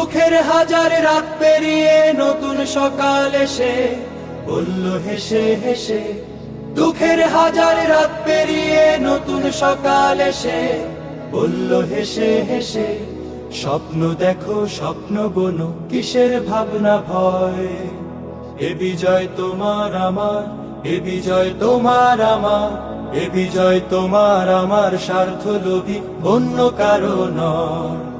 দুঃখের হাজার রাত পেরিয়ে নতুন সকাল এসে বলল, হেসে হেসে। দুঃখের হাজার রাত পেরিয়ে নতুন সকাল এসে বলল, হেসে হেসে। স্বপ্ন দেখো, স্বপ্ন বনো, কিসের ভাবনা ভয়? এ বিজয় তোমার আমার, এ বিজয় তোমার আমার, এ বিজয় তোমার আমার স্বার্থ লোভী অন্য নয়।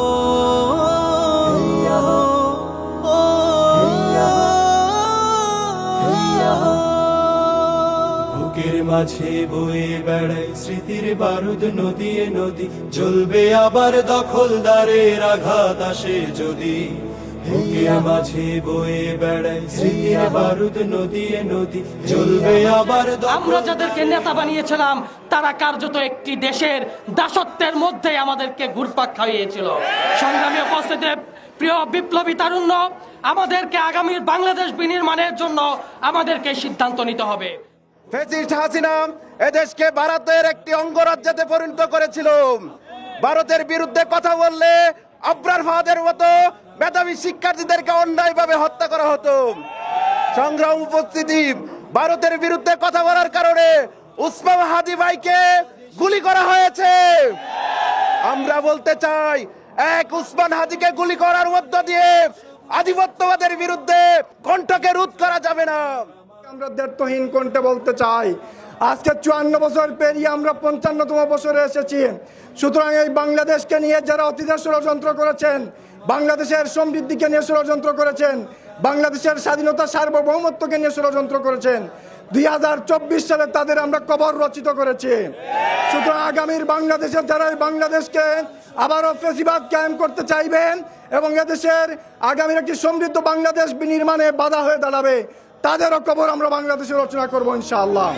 বুকের মাঝে বয়ে বেড়ায় স্মৃতির বারুদ, নদী নদী। জ্বলবে আবার দখলদারের আঘাত আসে যদি। মাঝে বয়ে বেড়ায় স্মৃতির বারুদ, নদী নদী। জ্বলবে আবার আমরা যাদেরকে নেতা বানিয়েছিলাম, তারা কার্যত একটি দেশের দাসত্বের মধ্যে আমাদেরকে ঘুরপাক খাইয়েছিল। সংগ্রামী উপস্থিতি, প্রিয় বিপ্লবী তারুণ্য, আমাদেরকে আগামীর বাংলাদেশ বিনির্মাণের জন্য আমাদেরকে সিদ্ধান্ত নিতে হবে। ফেসিস্ট হাসিনা এদেশকে ভারতের একটি অঙ্গরাজ্যতে পরিণত করেছিল। ভারতের বিরুদ্ধে কথা বললে আব্রার ফাহাদের মতো মেধাবী শিক্ষার্থীদেরকে অন্যায়ভাবে হত্যা করা হতো। সংগ্রাম উপস্থিতি ভারতের বিরুদ্ধে কথা বলার কারণে উসমান হাদি ভাইকে গুলি করা হয়েছে। আমরা বলতে চাই, এক উসমান হাদিকে গুলি করার মধ্য দিয়ে আধিপত্যবাদের বিরুদ্ধে কণ্ঠকে রোধ করা যাবে না। আমরা দেড়তহীন কণ্ঠে বলতে চাই, আজকে চুয়ান্ন বছর পেরিয়ে আমরা পঞ্চান্নতম বছরে এসেছি। সুতরাং এই বাংলাদেশকে নিয়ে যারা অতীতের ষড়যন্ত্র করেছেন, বাংলাদেশের সমৃদ্ধিকে নিয়ে ষড়যন্ত্র করেছেন, বাংলাদেশের স্বাধীনতা সার্বভৌমত্বকে নিয়ে ষড়যন্ত্র করেছেন, দুই হাজার চব্বিশ সালে তাদের আমরা কবর রচিত করেছি। সুতরাং আগামীর বাংলাদেশের যারা এই বাংলাদেশকে আবারও ফেসিবাদ কায়েম করতে চাইবেন এবং এদেশের আগামীর একটি সমৃদ্ধ বাংলাদেশ বিনির্মাণে বাধা হয়ে দাঁড়াবে তাদেরও কবর আমরা বাংলাদেশে রচনা করব ইনশাআল্লাহ।